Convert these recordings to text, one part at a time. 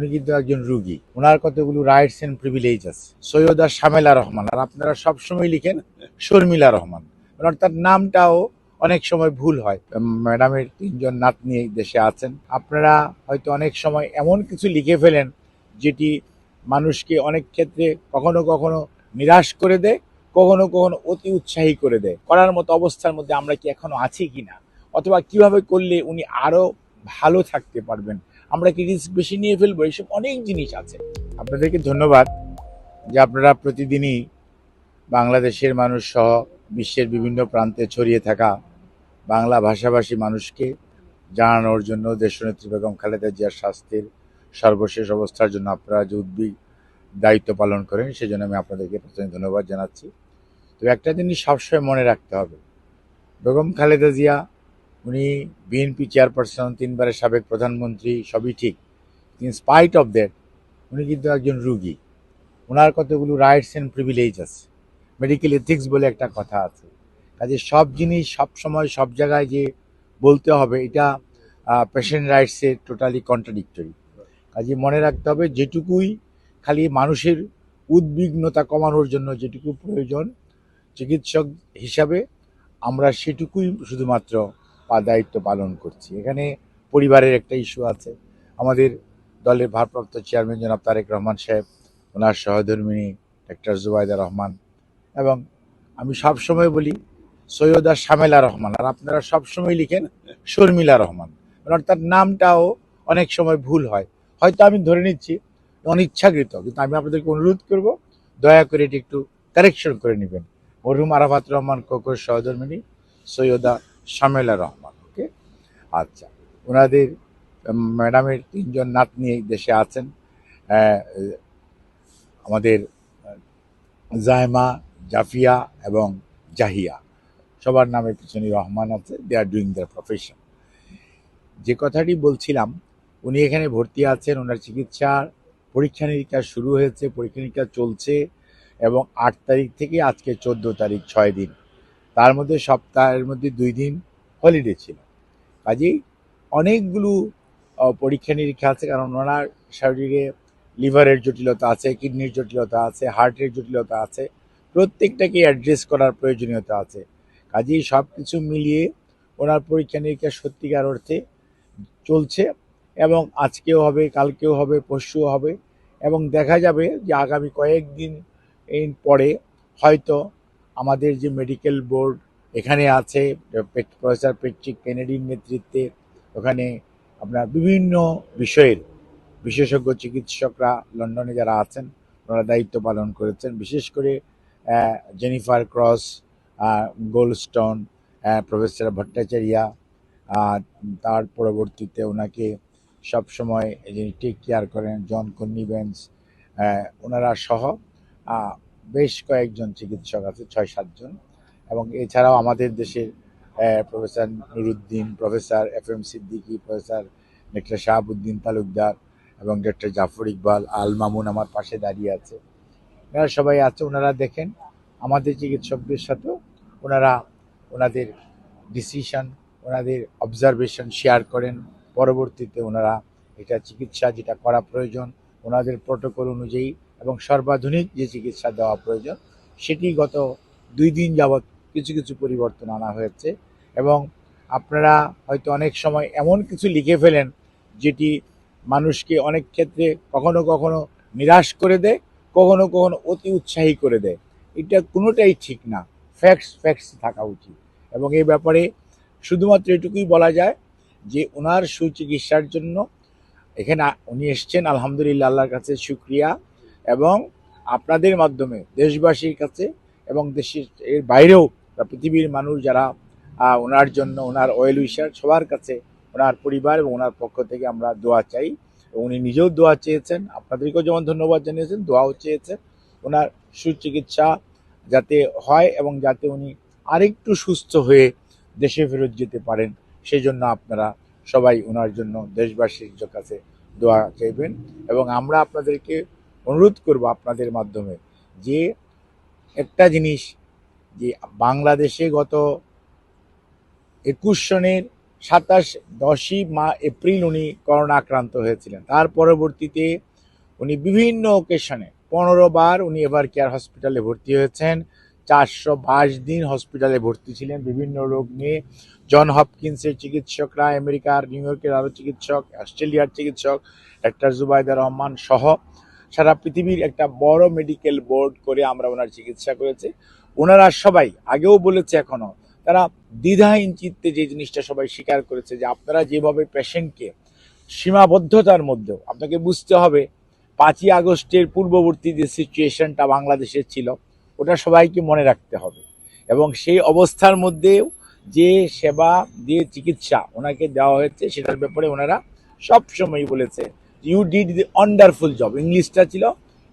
উনি কিন্তু একজন রুগী। ওনার কতগুলো রাইটস এন্ড প্রিভিলেজ আছে। সৈয়দা শামেলা রহমান, আর আপনারা সবসময় লিখেন শর্মিলা রহমান। অর্থাৎ নামটাও অনেক সময় ভুল হয়। ম্যাডামের তিনজন নাতনি দেশে আছেন। আপনারা হয়তো অনেক সময় এমন কিছু লিখে ফেলেন, যেটি মানুষকে অনেক ক্ষেত্রে কখনো কখনো নিরাশ করে দেয়, কখনো কখনো অতি উৎসাহী করে দেয়। করার মতো অবস্থার মধ্যে আমরা কি এখনও আছি কিনা? অথবা কীভাবে করলে উনি আরও ভালো থাকতে পারবেন? আমরা কি রিস্ক বেশি নিয়ে ফেলব? এইসব অনেক জিনিস আছে। আপনাদেরকে ধন্যবাদ যে আপনারা প্রতিদিনই বাংলাদেশের মানুষ সহ বিশ্বের বিভিন্ন প্রান্তে ছড়িয়ে থাকা বাংলা ভাষাভাষী মানুষকে জানানোর জন্য দেশনেত্রী বেগম খালেদা জিয়ার স্বাস্থ্যের সর্বশেষ অবস্থার জন্য আপনারা যে উদ্বিগ, দায়িত্ব পালন করেন, সেজন্য আমি আপনাদেরকে প্রথমে ধন্যবাদ জানাচ্ছি। তো একটা জিনিস সবসময় মনে রাখতে হবে। বেগম খালেদা জিয়া উনি বিএনপি চেয়ারপারসন তিনবারের সাবেক প্রধানমন্ত্রী, সবই ঠিক। ইন স্পাইট অফ দ্যাট উনি কিন্তু একজন রুগী। ওনার কতগুলো রাইটস অ্যান্ড প্রিভিলেজ আছে। মেডিকেল এথিক্স বলে একটা কথা আছে। কাজে সব জিনিস সব সময় সব জায়গায় যে বলতে হবে, এটা পেশেন্ট রাইটসের টোটালি কন্ট্রাডিক্টরি কাজে মনে রাখতে হবে, যেটুকুই খালি মানুষের উদ্বিগ্নতা কমানোর জন্য যেটুকু প্রয়োজন, চিকিৎসক হিসাবে আমরা সেটুকুই শুধুমাত্র দায়িত্ব পালন করছি। এখানে পরিবারের একটা ইস্যু আছে। আমাদের দলের ভারপ্রাপ্ত চেয়ারম্যান জনাব তারেক রহমান সাহেব, ওনার সহধর্মিনী ডাক্তার জুবাইদা রহমান এবং আমি সব সময় বলি, সৈয়দা শামেলা রহমান, আর আপনারা সবসময় লিখেন শর্মিলা রহমান। অর্থাৎ নামটাও অনেক সময় ভুল হয়। হয়তো আমি ধরে নিচ্ছি, অনিচ্ছাকৃত, কিন্তু আমি আপনাদেরকে অনুরোধ করব, দয়া করে এটি একটু কারেকশন করে নেবেন। মরহুম আরাফাত রহমান কোকর সহধর্মিনী, সৈয়দা শামেলা রহমান ওকে আচ্ছা ওনাদের ম্যাডামের তিনজন নাতনি দেশে আছেন। আমাদের জায়মা, জাফিয়া এবং জাহিয়া। সবার নামে পিছনে রহমান আছে they are doing their profession যে কথাটি বলছিলাম, উনি এখানে ভর্তি আছেন ওনার চিকিৎসার পরীক্ষা নিরীক্ষা শুরু হয়েছে, পরীক্ষা নিরীক্ষা চলছে এবং আট তারিখ থেকে আজকে চোদ্দ তারিখ ছয় দিন। তার মধ্যে সপ্তাহের মধ্যে দুই দিন হলিডে ছিল। কাজেই অনেকগুলো পরীক্ষা নিরীক্ষা আছে, কারণ ওনার শরীরে লিভারের জটিলতা আছে, কিডনির জটিলতা আছে, হার্টের জটিলতা আছে, প্রত্যেকটাকে অ্যাড্রেস করার প্রয়োজনীয়তা আছে। কাজেই সব কিছু মিলিয়ে ওনার পরীক্ষা নিরীক্ষা সত্যিকার অর্থে চলছে এবং আজকেও হবে, কালকেও হবে, পরশুও হবে এবং দেখা যাবে যে আগামী কয়েকদিন পরে হয়তো আমাদের যে মেডিকেল বোর্ড এখানে আছে প্রফেসর পেট্রিক কেনেডির নেতৃত্বে, ওখানে আপনার বিভিন্ন বিষয়ের বিশেষজ্ঞ চিকিৎসকরা লন্ডনে যারা আছেন, ওনারা দায়িত্ব পালন করেছেন। বিশেষ করে Jennifer Cross Goldstone professor Bhattacharya তার পরবর্তীতে ওনাকে সবসময় যিনি টেক কেয়ার করেন জন কন্নিবেন্স ওনারা সহ বেশ কয়েকজন চিকিৎসক আছে ছয় সাতজন এবং এছাড়াও আমাদের দেশের professor Nuruddin, professor F M Siddiqui, professor doctor Shahabuddin Talukdar এবং ডক্টর জাফর ইকবাল আল মামুন আমার পাশে দাঁড়িয়ে আছে। এনারা সবাই আছে, ওনারা দেখেন আমাদের চিকিৎসকদের সাথেও ওনারা ওনাদের ডিসিশন ওনাদের অবজারভেশন শেয়ার করেন। পরবর্তীতে ওনারা এটা চিকিৎসা যেটা করা প্রয়োজন, ওনাদের প্রোটোকল অনুযায়ী এবং সর্বাধুনিক যে চিকিৎসা দেওয়া প্রয়োজন, সেটি গত দুই দিন যাবৎ কিছু কিছু পরিবর্তন আনা হয়েছে এবং আপনারা হয়তো অনেক সময় এমন কিছু লিখে ফেলেন যেটি মানুষকে অনেক ক্ষেত্রে কখনো কখনো নিরাশ করে দেয়, কখনো কখনো অতি উৎসাহী করে দেয়। এটা কোনোটাই ঠিক না। ফ্যাক্টস ফ্যাক্টস থাকা উচিত এবং এই ব্যাপারে শুধুমাত্র এটুকুই বলা যায় যে ওনার সুচিকিৎসার জন্য এখানে উনি এসছেন, আলহামদুলিল্লাহ, আল্লাহর কাছে শুক্রিয়া। এবং আপনাদের মাধ্যমে দেশবাসীর কাছে এবং দেশের এর বাইরেও পৃথিবীর মানুষ যারা ওনার জন্য, ওনার অয়েল উইশার সবার কাছে, ওনার পরিবার এবং ওনার পক্ষ থেকে আমরা দোয়া চাই। উনি নিজেও দোয়া চেয়েছেন, আপনাদেরকেও যেমন ধন্যবাদ জানিয়েছেন, দোয়াও চেয়েছেন। ওনার সুচিকিৎসা যাতে হয় এবং যাতে উনি আরেকটু সুস্থ হয়ে দেশে ফেরত যেতে পারেন সেই জন্য আপনারা সবাই ওনার জন্য দেশবাসীর কাছে দোয়া চাইবেন। এবং আমরা আপনাদেরকে অনুরোধ করব আপনাদের মাধ্যমে যে একটা জিনিস যে বাংলাদেশে গত একুশ সনের সাতাশ দশই মা এপ্রিল উনি করোনা আক্রান্ত হয়েছিলেন। তার পরবর্তীতে উনি বিভিন্ন ওকেশনে পনেরো বার উনি এবার কেয়ার হসপিটালে ভর্তি হয়েছেন। চারশো বাইশ দিন হসপিটালে ভর্তি ছিলেন। বিভিন্ন রোগ নিয়ে জন হপকিন্সের চিকিৎসকরা, আমেরিকার, নিউ ইয়র্কের আরও চিকিৎসক, অস্ট্রেলিয়ার চিকিৎসক, ডাক্তার জুবাইদা রহমান সহ সারা পৃথিবীর একটা বড় মেডিকেল বোর্ড করে আমরা ওনার চিকিৎসা করেছি। ওনারা সবাই আগেও বলেছে এখনও, তারা দ্বিধাহীন চিত্তে যে জিনিসটা সবাই স্বীকার করেছে যে আপনারা যেভাবে পেশেন্টকে সীমাবদ্ধতার মধ্যেও, আপনাকে বুঝতে হবে, পাঁচই আগস্টের পূর্ববর্তী যে সিচুয়েশনটা বাংলাদেশের ছিল, ওটা সবাইকে মনে রাখতে হবে। এবং সেই অবস্থার মধ্যেও যে সেবা দিয়ে চিকিৎসা ওনাকে দেওয়া হয়েছে, সেটার ব্যাপারে ওনারা সবসময় বলেছে you did the wonderful job ইংলিশটা ছিল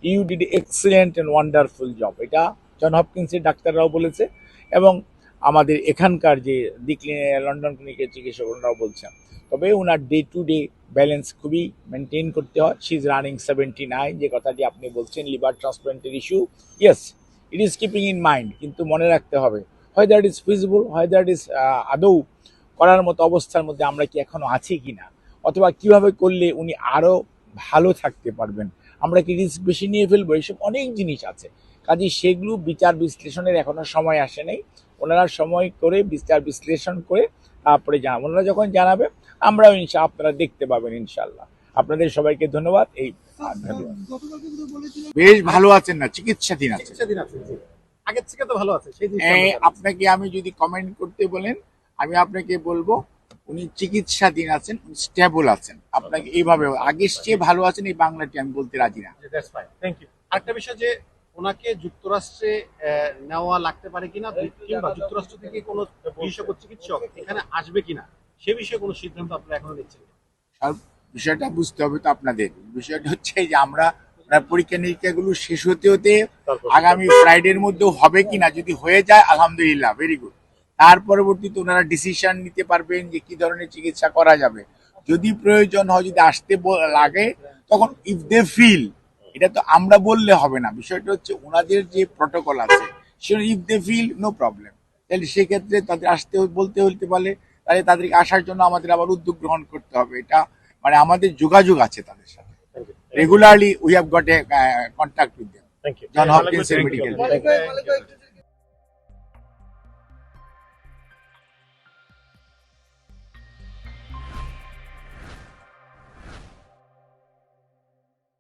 you did excellent and wonderful job এটা জন হপকিন্সের ডাক্তাররাও বলেছে এবং আমাদের এখানকার যে দিক লন্ডন ক্লিনিকের চিকিৎসক ওনারাও বলছেন। তবে ওনার ডে টু ডে ব্যালেন্স খুবই মেনটেন করতে হয়। She is running seventy nine যে কথাটি আপনি বলছেন liver ট্রান্সপ্লান্টের issue yes it is keeping in mind কিন্তু মনে রাখতে হবে হয় দ্যাট ইজ ফিজিবল হয় দ্যাট ইজ আদৌ করার মতো অবস্থার মধ্যে আমরা কি এখনও আছি কি না অথবা কীভাবে করলে উনি আরও ভালো থাকতে পারবেন? আমরা কি রিস্ক বেশি নিয়ে ফেলব? এইসব অনেক জিনিস আছে। কাজে সেগুলো বিচার বিশ্লেষণের এখনও সময় আসে নাই। ওনারা সময় করে বিচার বিশ্লেষণ করে তারপরে জানাবেন ওনারা যখন জানাবে আমরাও ইনশা আপনারা দেখতে পাবেন ইনশাল্লাহ আপনাদের সবাইকে ধন্যবাদ। এই বেশ ভালো আছেন না? চিকিৎসাধীন আছে আগের থেকে তো ভালো আছে জানি। আপনাকে আমি যদি কমেন্ট করতে বলেন আমি আপনাকে বলব উনি চিকিৎসাধীন আছেন উনি স্টেবল আছেন। আপনাকে এইভাবে আগের চেয়ে ভালো আছেন এই বাংলাটি আমি বলতে রাজি না। That's fine. আরেকটা বিষয় যে ওনাকে যুক্তরাষ্ট্রে নেওয়া লাগতে পারে কিনা কিংবা যুক্তরাষ্ট্র থেকে কোনো বিশেষজ্ঞ চিকিৎসক এখানে আসবে কিনা সে বিষয়ে কোনো সিদ্ধান্ত আপনারা এখনও নিচ্ছেন বিষয়টা বুঝতে হবে তো আপনাদের। বিষয়টা হচ্ছে যে আমরা পরীক্ষা নিরীক্ষাগুলো শেষ হতে হতে আগামী ফ্রাইডের মধ্যেও হবে কিনা যদি হয়ে যায় আলহামদুলিল্লাহ ভেরি গুড তার পরবর্তীতে ওনারা ডিসিশন নিতে পারবেন যে কি ধরনের চিকিৎসা করা যাবে। যদি প্রয়োজন হয় যদি আসতে লাগে তখন ইফ দে ফিল এটা তো আমরা বললে হবে না। বিষয়টা হচ্ছে ওনাদের যে প্রটোকল আছে সেটা if they feel no problem তাহলে সেক্ষেত্রে তাদের আসতে বলতে হতে পারে তাহলে তাদেরকে আসার জন্য আমাদের আবার উদ্যোগ গ্রহণ করতে হবে। এটা মানে আমাদের যোগাযোগ আছে তাদের সাথে। Regularly we have got a contact with them Thank you. John